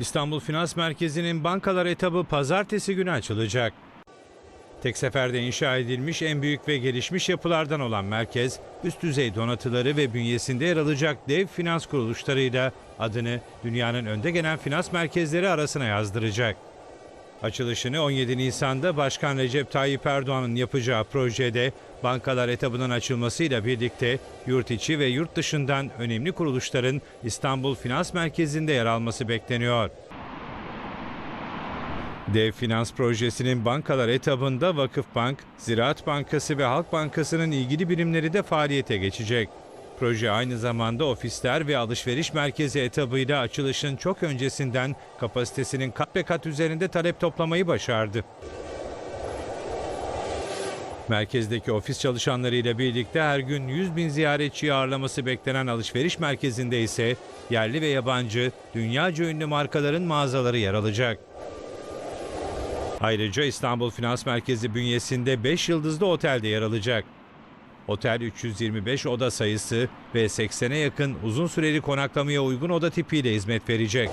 İstanbul Finans Merkezi'nin bankalar etabı pazartesi günü açılacak. Tek seferde inşa edilmiş en büyük ve gelişmiş yapılardan olan merkez, üst düzey donatıları ve bünyesinde yer alacak dev finans kuruluşlarıyla adını dünyanın önde gelen finans merkezleri arasına yazdıracak. Açılışını 17 Nisan'da Başkan Recep Tayyip Erdoğan'ın yapacağı projede bankalar etabının açılmasıyla birlikte yurt içi ve yurt dışından önemli kuruluşların İstanbul Finans Merkezi'nde yer alması bekleniyor. Dev Finans Projesi'nin bankalar etabında Vakıfbank, Ziraat Bankası ve Halk Bankası'nın ilgili birimleri de faaliyete geçecek. Proje aynı zamanda ofisler ve alışveriş merkezi etabıyla açılışın çok öncesinden kapasitesinin kat be kat üzerinde talep toplamayı başardı. Merkezdeki ofis çalışanlarıyla birlikte her gün 100 bin ziyaretçiyi ağırlaması beklenen alışveriş merkezinde ise yerli ve yabancı, dünyaca ünlü markaların mağazaları yer alacak. Ayrıca İstanbul Finans Merkezi bünyesinde 5 yıldızlı otelde yer alacak. Otel 325 oda sayısı ve 80'e yakın uzun süreli konaklamaya uygun oda tipiyle hizmet verecek.